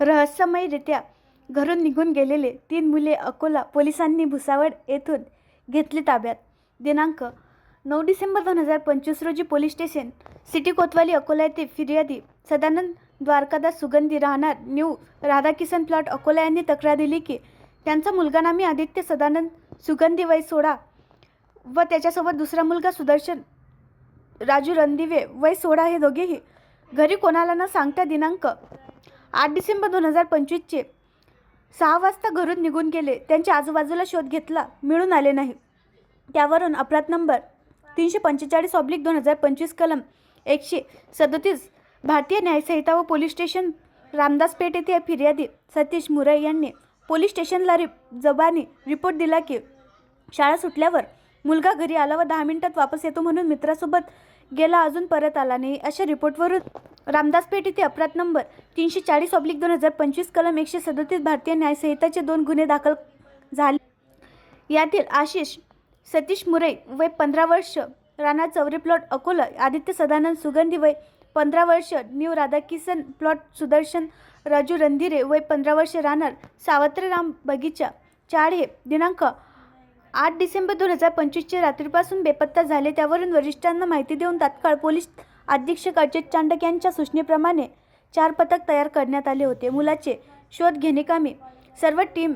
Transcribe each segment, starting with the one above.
रहस्यमयरित्या घरून निघून गेलेले तीन मुले अकोला पोलिसांनी भुसावळ येथून घेतली ताब्यात. दिनांक नऊ डिसेंबर दोन हजार पंचवीस रोजी पोलीस स्टेशन सिटी कोतवाली अकोला येथे फिर्यादी सदानंद द्वारकादास सुगंधी राहणार न्यू राधाकिसन प्लॉट अकोला यांनी तक्रार दिली की त्यांचा मुलगा नामी आदित्य सदानंद सुगंधी वय सोळा व त्याच्यासोबत दुसरा मुलगा सुदर्शन राजू रणदिवे वय सोळा हे दोघेही घरी कोणाला न सांगता दिनांक आठ डिसेंबर दोन हजार पंचवीसचे. सहा वाजता घरून निघून गेले. त्यांच्या आजूबाजूला शोध घेतला. मिळून आले नाही. त्यावरून अपराध नंबर तीनशे पंचेचाळीस ऑब्लिक दोन हजार पंचवीस कलम एकशे सदतीस भारतीय न्यायसंहिता व पोलीस स्टेशन रामदास पेठ येथे फिर्यादी सतीश मुरई यांनी पोलीस स्टेशनला रि जबानी रिपोर्ट दिला की शाळा सुटल्यावर मुलगा घरी आला व दहा मिनिटात वापस येतो म्हणून मित्रासोबत गेला. अजून परत आला नाही. अशा रिपोर्टवरून रामदास पेठ येथे अपराध नंबर तीनशे चाळीस ऑब्लिक दोन हजार पंचवीस कलम एकशे सदतीस भारतीय न्यायसंहिताचे दोन गुन्हे दाखल झाले. यातील आशिष सतीश मुरई वय पंधरा वर्ष राणा चौरे प्लॉट अकोला आदित्य सदानंद सुगंधी वय पंधरा वर्ष न्यू राधाकिसन प्लॉट सुदर्शन राजू रणधिरे वय पंधरा वर्ष राहणार सावत्रराम बगीचा चाळे दिनांक आठ डिसेंबर दोन हजार पंचवीसचे रात्रीपासून बेपत्ता झाले. त्यावरून वरिष्ठांना माहिती देऊन तात्काळ पोलीस अधीक्षक अजित चांडक यांच्या सूचनेप्रमाणे चार पथक तयार करण्यात आले होते. मुलाचे शोध घेणेकामी सर्व टीम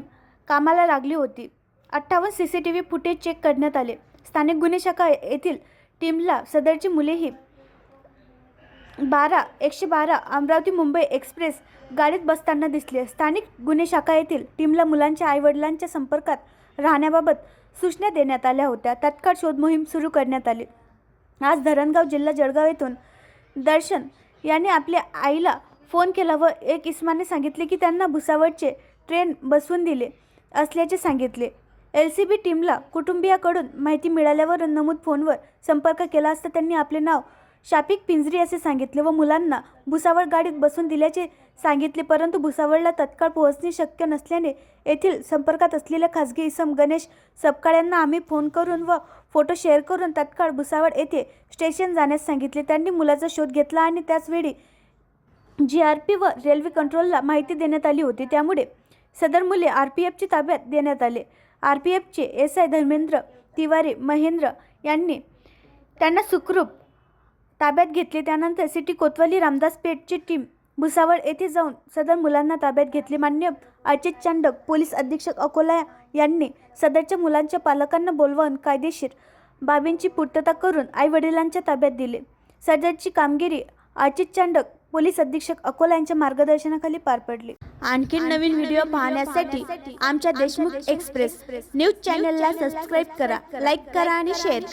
कामाला लागली होती. अठ्ठावन्न C C T V footage check करण्यात आले. स्थानिक गुन्हे शाखा येथील टीमला सदरची मुलेही बारा एकशे बारा अमरावती मुंबई एक्सप्रेस गाडीत बसताना दिसले. स्थानिक गुन्हे शाखा येथील टीमला मुलांच्या आईवडिलांच्या संपर्कात राहण्याबाबत सूचना देण्यात आल्या होत्या. तत्काळ शोध मोहीम सुरू करण्यात आली. आज धरणगाव जिल्हा जळगाव येथून दर्शन यांनी आपल्या आईला फोन केला व एक इस्माने सांगितले की त्यांना भुसावळचे ट्रेन बसवून दिले असल्याचे सांगितले. एल सी बी टीमला कुटुंबियाकडून माहिती मिळाल्यावरून नमूद फोनवर संपर्क केला असता त्यांनी आपले नाव शापिक पिंजरी असे सांगितले व मुलांना भुसावळ गाडीत बसून दिल्याचे सांगितले परंतु भुसावळला तत्काळ पोहोचणे शक्य नसल्याने येथील संपर्कात असलेल्या खासगी इसम गणेश सपकाळ यांना आम्ही फोन करून व फोटो शेअर करून तत्काळ भुसावळ येथे स्टेशन जाण्यास सांगितले. त्यांनी मुलाचा शोध घेतला आणि त्याचवेळी जी आर पी व रेल्वे कंट्रोलला माहिती देण्यात आली होती. त्यामुळे सदर मुले आर पी एफची ताब्यात देण्यात आले. आर पी एफचे एस आय धर्मेंद्र तिवारी महेंद्र यांनी त्यांना सुखरूप ताब्यात घेतले. त्यानंतर सिटी कोतवाली रामदास पेठची टीम भुसावळ येथे जाऊन सदर मुलांना ताब्यात घेतले. मान्य अजित चांडक पोलीस अधीक्षक अकोला यांनी सदरच्या मुलांच्या पालकांना बोलवून कायदेशीर बाबींची पूर्तता करून आईवडिलांच्या ताब्यात दिले. सदरची कामगिरी अजित चांडक पोलीस अधीक्षक अकोला यांच्या मार्गदर्शनाखाली पार पडली. आणखी नवीन व्हिडिओ पाहण्यासाठी आमच्या देशमुख एक्सप्रेस न्यूज चॅनलला सबस्क्राईब करा लाईक करा आणि शेअर करा.